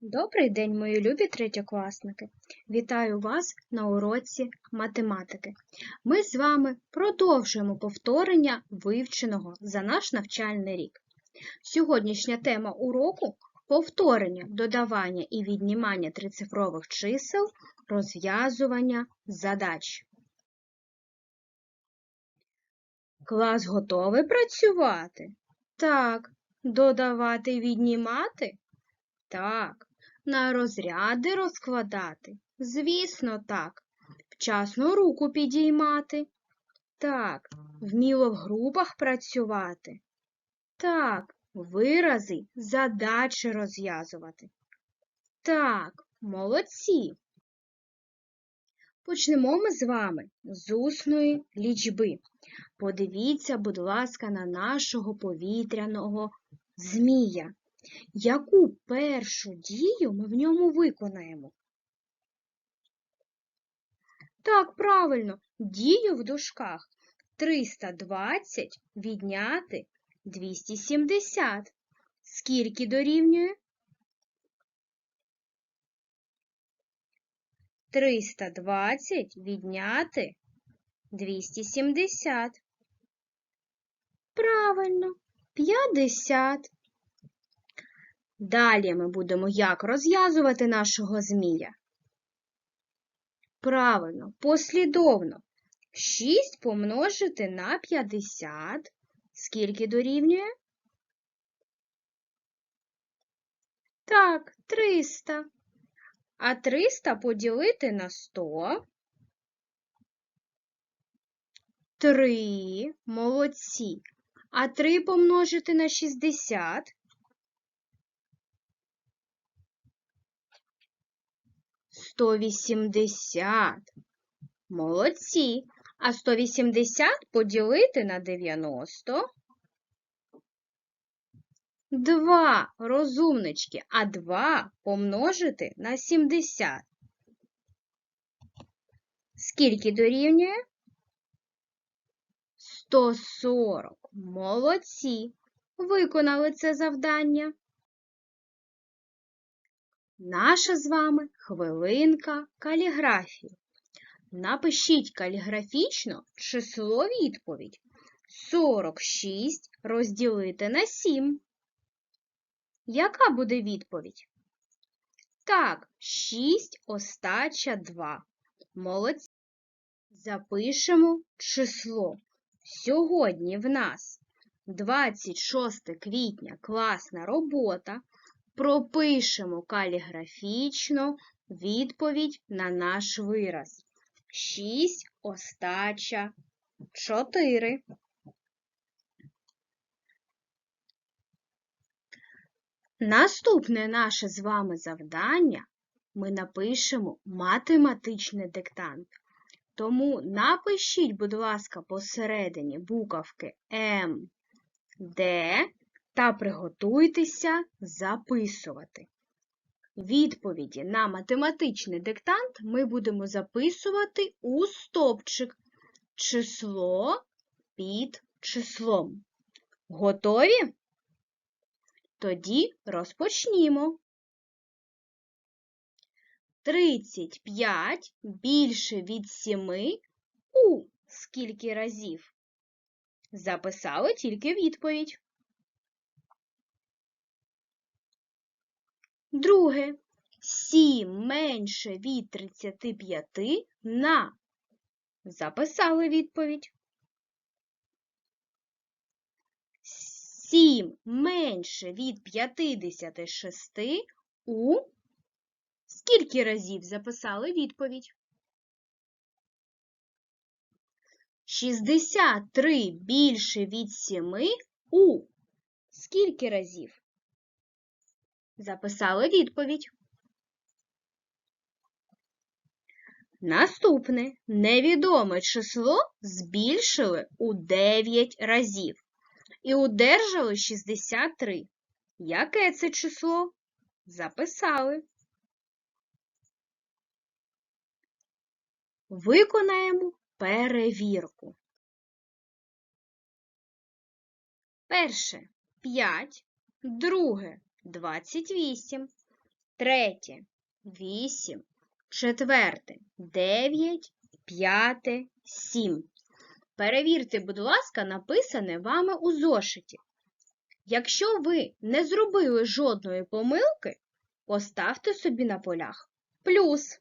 Добрий день, мої любі третьокласники! Вітаю вас на уроці математики. Ми з вами продовжуємо повторення вивченого за наш навчальний рік. Сьогоднішня тема уроку повторення, додавання і віднімання трицифрових чисел, розв'язування задач. Клас готовий працювати? Так. Додавати і віднімати? Так. На розряди розкладати? Звісно, так. Вчасно руку підіймати? Так. Вміло в групах працювати? Так. Вирази, задачі розв'язувати? Так, молодці. Почнемо ми з вами з усної лічби. Подивіться, будь ласка, на нашого повітряного змія. Яку першу дію ми в ньому виконаємо? Так, правильно, дію в дужках 320 відняти 270. Скільки дорівнює? 320 відняти 270. Правильно, 50. Далі ми будемо як розв'язувати нашого змія? Правильно, послідовно. 6 помножити на 50. Скільки дорівнює? Так, 300. А 300 поділити на 100. 3. Молодці. А 3 помножити на 60. 180. Молодці. А 180 поділити на 90. 2. Розумнички. А 2 помножити на 70. Скільки дорівнює? 140. Молодці. Виконали це завдання. Наша з вами хвилинка каліграфії. Напишіть каліграфічно число відповідь. 46 розділити на 7. Яка буде відповідь? Так, 6 остача 2. Молодці. Запишемо число. Сьогодні в нас 26 квітня класна робота. Пропишемо каліграфічно відповідь на наш вираз. 6 остача 4. Наступне наше з вами завдання ми напишемо математичний диктант. Тому напишіть, будь ласка, посередині буковки М, Д та приготуйтеся записувати. Відповіді на математичний диктант ми будемо записувати у стовпчик число під числом. Готові? Тоді розпочнімо. 35 більше від 7 у скільки разів? Записали тільки відповідь. Друге. 7 менше від 35 на. Записали відповідь. 7 менше від 56 у. Скільки разів записали відповідь? 63 більше від 7 у. Скільки разів? Записали відповідь. Наступне невідоме число збільшили у 9 разів і одержали 63. Яке це число? Записали. Виконаємо перевірку. Перше 5, друге 28, третє, вісім, четверте, дев'ять, п'яте, сім. Перевірте, будь ласка, написане вами у зошиті. Якщо ви не зробили жодної помилки, поставте собі на полях плюс.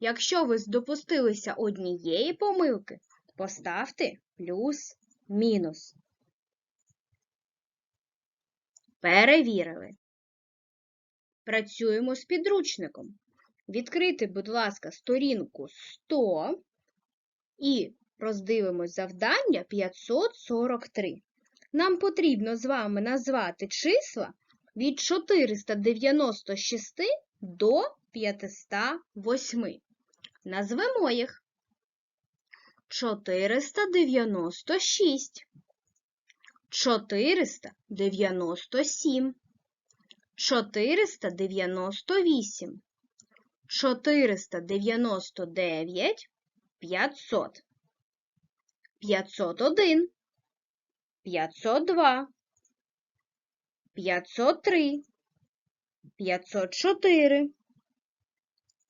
Якщо ви допустилися однієї помилки, поставте плюс мінус. Перевірили. Працюємо з підручником. Відкрити, будь ласка, сторінку 100 і роздивимось завдання 543. Нам потрібно з вами назвати числа від 496 до 508. Назвемо їх 496, 497, 498, 499, 500, 501, 502, 503, 504,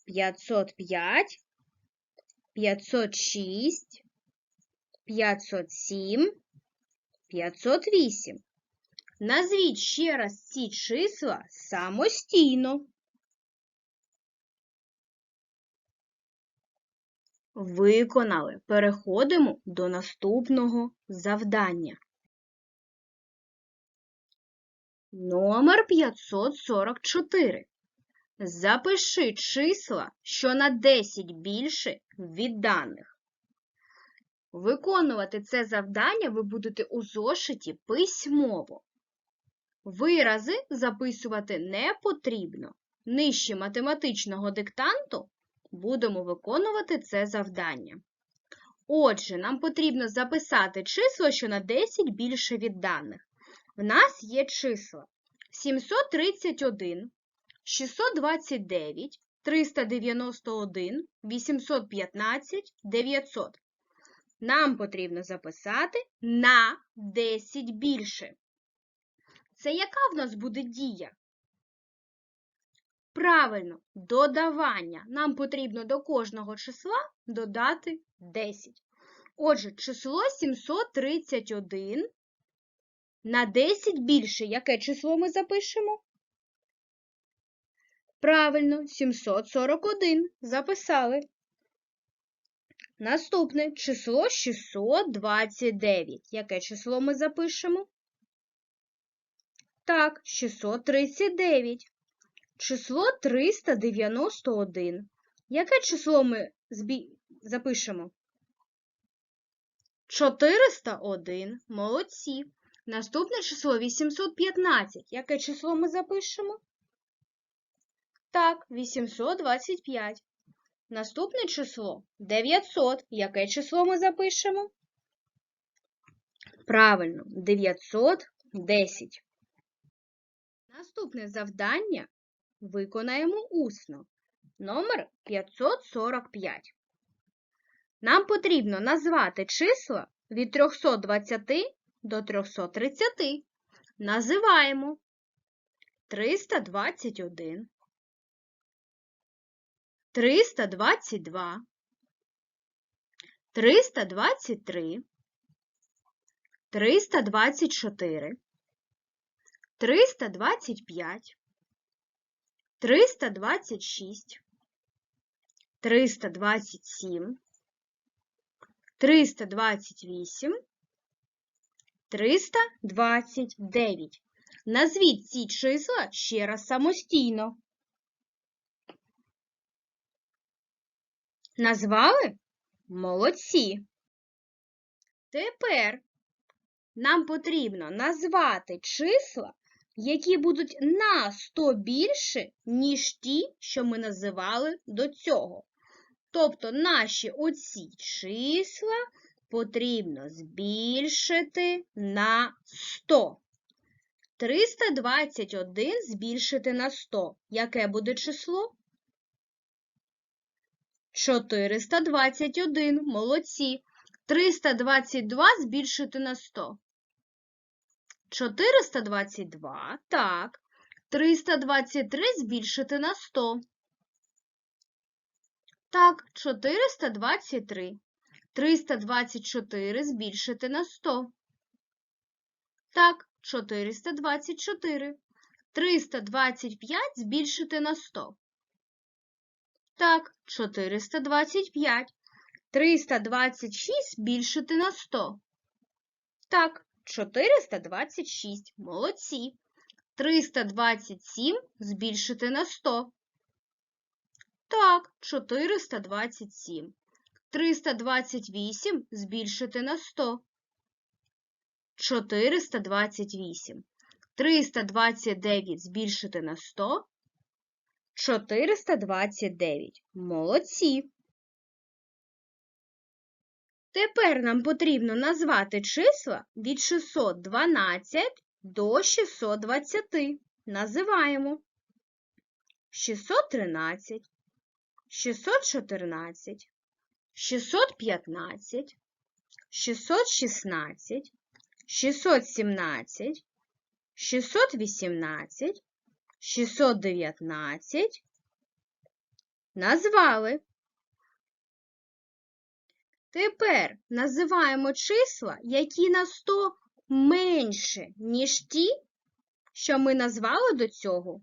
505, 506, 507, 508. Назвіть ще раз ці числа самостійно. Виконали. Переходимо до наступного завдання. Номер 544. Запиши числа, що на 10 більше від даних. Виконувати це завдання ви будете у зошиті письмово. Вирази записувати не потрібно. Нижче математичного диктанту будемо виконувати це завдання. Отже, нам потрібно записати число, що на 10 більше від даних. В нас є числа 731, 629, 391, 815, 900. Нам потрібно записати на 10 більше. Це яка в нас буде дія? Правильно, додавання. Нам потрібно до кожного числа додати 10. Отже, число 731 на 10 більше. Яке число ми запишемо? Правильно, 741. Записали. Наступне число 629. Яке число ми запишемо? Так, 639. Число 391. Яке число ми збі... запишемо? 401. Молодці. Наступне число 815. Яке число ми запишемо? Так, 825. Наступне число 900. Яке число ми запишемо? Правильно, 910. Наступне завдання виконаємо усно. Номер 545. Нам потрібно назвати числа від 320 до 330. Називаємо 321, 322, 323, 324, 325, 326, 327, 328, 329. Назвіть ці числа ще раз самостійно. Назвали? Молодці. Тепер нам потрібно назвати числа, які будуть на 100 більше, ніж ті, що ми називали до цього. Тобто наші оці числа потрібно збільшити на 100. 321 збільшити на 100. Яке буде число? 421. Молодці. 322 збільшити на 100. 422. Так. 323 збільшити на 100. Так, 423. 324 збільшити на 100. Так, 424. 325 збільшити на 100. Так, 425. 326 збільшити на 100. Так, 426. Молодці. 327 збільшити на 100. Так, 427. 328 збільшити на 100. 428. 329 збільшити на 100. 429. Молодці. Тепер нам потрібно назвати числа від 612 до 620. Називаємо 613, 614, 615, 616, 617, 618, 619. Назвали. Тепер називаємо числа, які на 100 менше, ніж ті, що ми назвали до цього.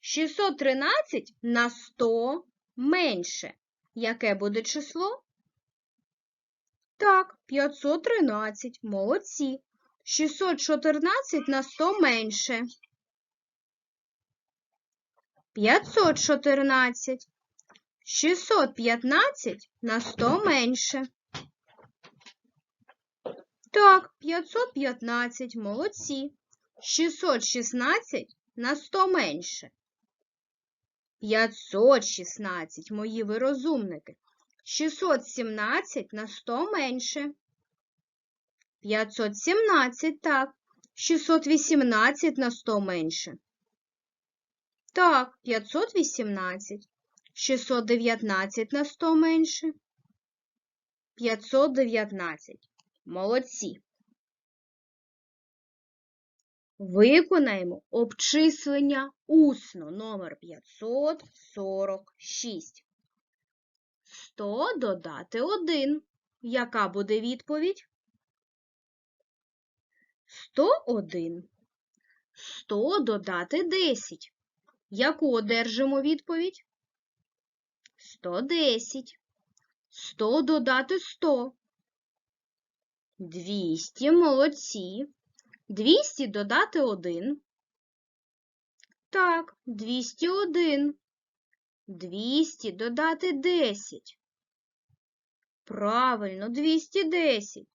613 на 100 менше. Яке буде число? Так, 513. Молодці. 614 на 100 менше. 514. 615 на 100 менше. Так, 515. Молодці. 616 на 100 менше. 516, мої ви розумники. 617 на 100 менше. 517, так. 618 на 100 менше. Так, 518. 619 на 100 менше. 519. Молодці. Виконаємо обчислення усно номер 546. 100 додати 1. Яка буде відповідь? 101. 100 додати 10. Яку одержимо відповідь? 110. 100 додати 100. 200. Молодці. 200 додати 1. Так, 201. 200 додати 10. Правильно, 210.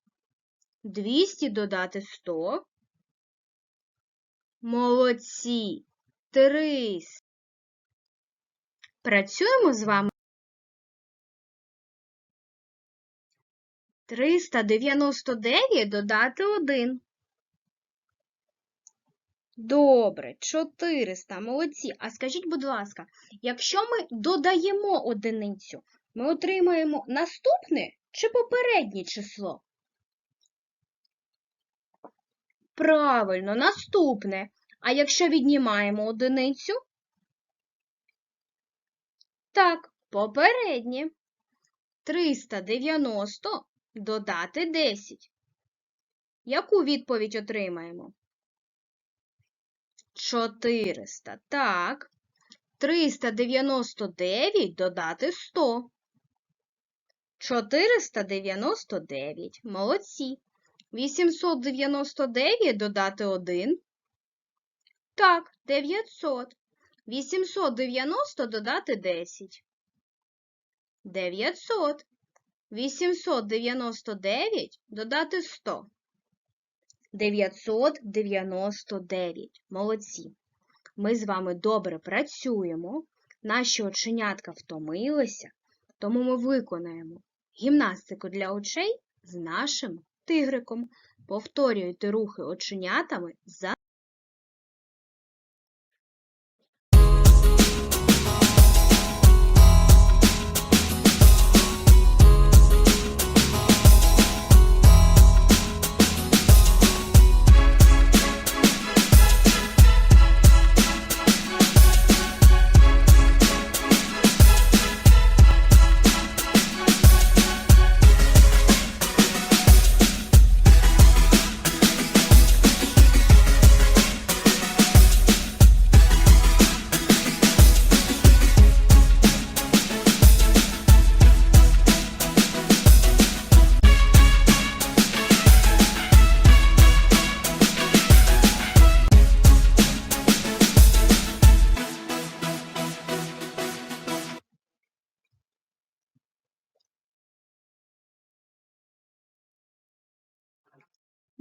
200 додати 100. Молодці. 300. Працюємо з вами. 399 додати 1. Добре, 400, молодці. А скажіть, будь ласка, якщо ми додаємо одиницю, ми отримаємо наступне чи попереднє число? Правильно, наступне. А якщо віднімаємо одиницю? Так, попереднє. 390 додати 10. Яку відповідь отримаємо? 400. Так. 399 додати 100. 499. Молодці. 899 додати 1. Так, 900. 890 додати 10. 900. 899 додати 100. 999. Молодці. Ми з вами добре працюємо. Наші оченятка втомилися, тому ми виконаємо гімнастику для очей з нашим тигриком. Повторюйте рухи оченятами за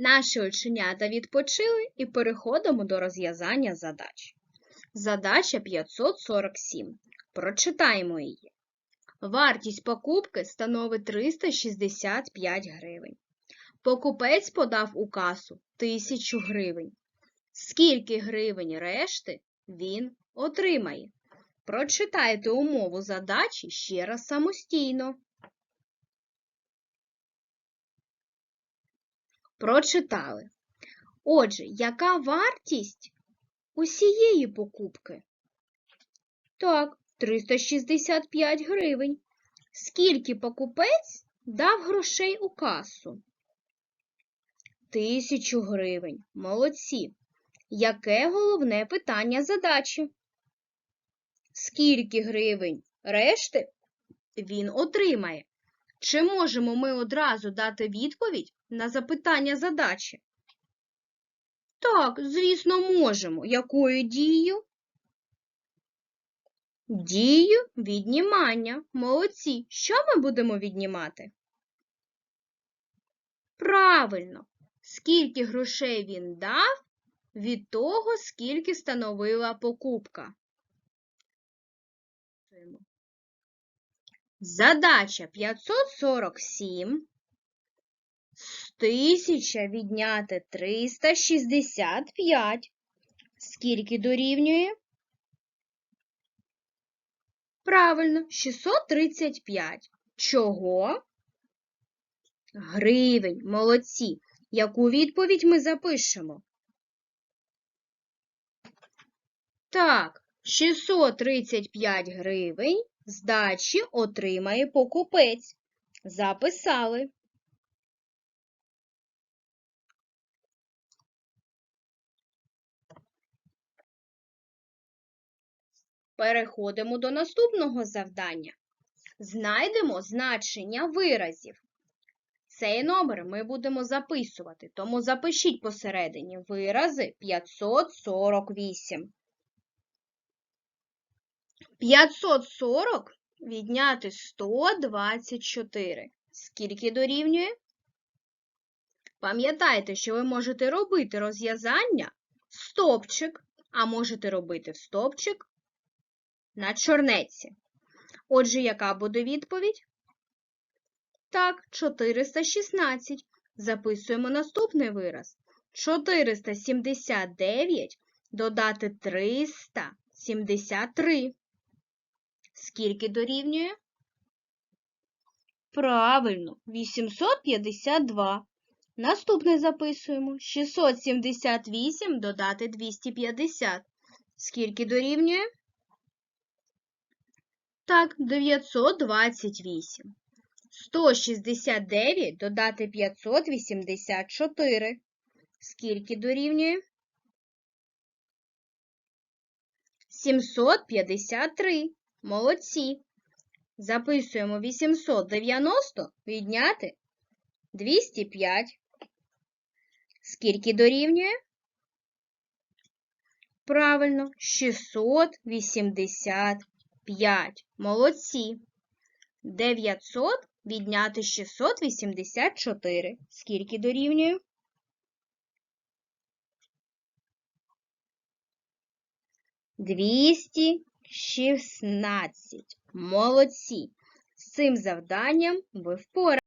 Наші оченята відпочили і переходимо до розв'язання задач. Задача 547. Прочитаємо її. Вартість покупки становить 365 гривень. Покупець подав у касу 1000 гривень. Скільки гривень решти він отримає? Прочитайте умову задачі ще раз самостійно. Прочитали. Отже, яка вартість усієї покупки? Так, 365 гривень. Скільки покупець дав грошей у касу? Тисячу гривень. Молодці. Яке головне питання задачі? Скільки гривень решти він отримає? Чи можемо ми одразу дати відповідь на запитання задачі? Так, звісно, можемо. Якою дією? Дію віднімання. Молодці. Що ми будемо віднімати? Правильно. Скільки грошей він дав від того, скільки становила покупка. Задача 547. 1000 відняти 365. Скільки дорівнює? Правильно, 635. Чого? Гривень. Молодці. Яку відповідь ми запишемо? Так, 635 гривень здачі отримає покупець. Записали. Переходимо до наступного завдання. Знайдемо значення виразів. Цей номер ми будемо записувати, тому запишіть посередині вирази 548. 540 відняти 124. Скільки дорівнює? Пам'ятайте, що ви можете робити розв'язання стопчик, а можете робити в стопчик на чорнеці. Отже, яка буде відповідь? Так, 416. Записуємо наступний вираз. 479 додати 373. Скільки дорівнює? Правильно, 852. Наступне записуємо. 678 додати 250. Скільки дорівнює? Так, 928. 169 додати 584. Скільки дорівнює? 753. Молодці. Записуємо 890 відняти 205. Скільки дорівнює? Правильно, 685. Молодці. 900 відняти 684. Скільки дорівнює? Двісті шістнадцять. Молодці. З цим завданням ви впораєтесь.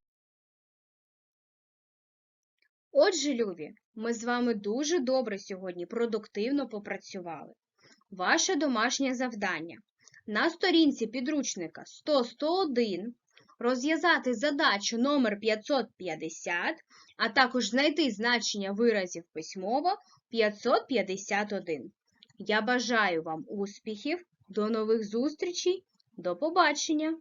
Отже, любі, ми з вами дуже добре сьогодні продуктивно попрацювали. Ваше домашнє завдання на сторінці підручника 100-101 розв'язати задачу номер 550, а також знайти значення виразів письмово 551. Я бажаю вам успіхів, до нових зустрічей, до побачення!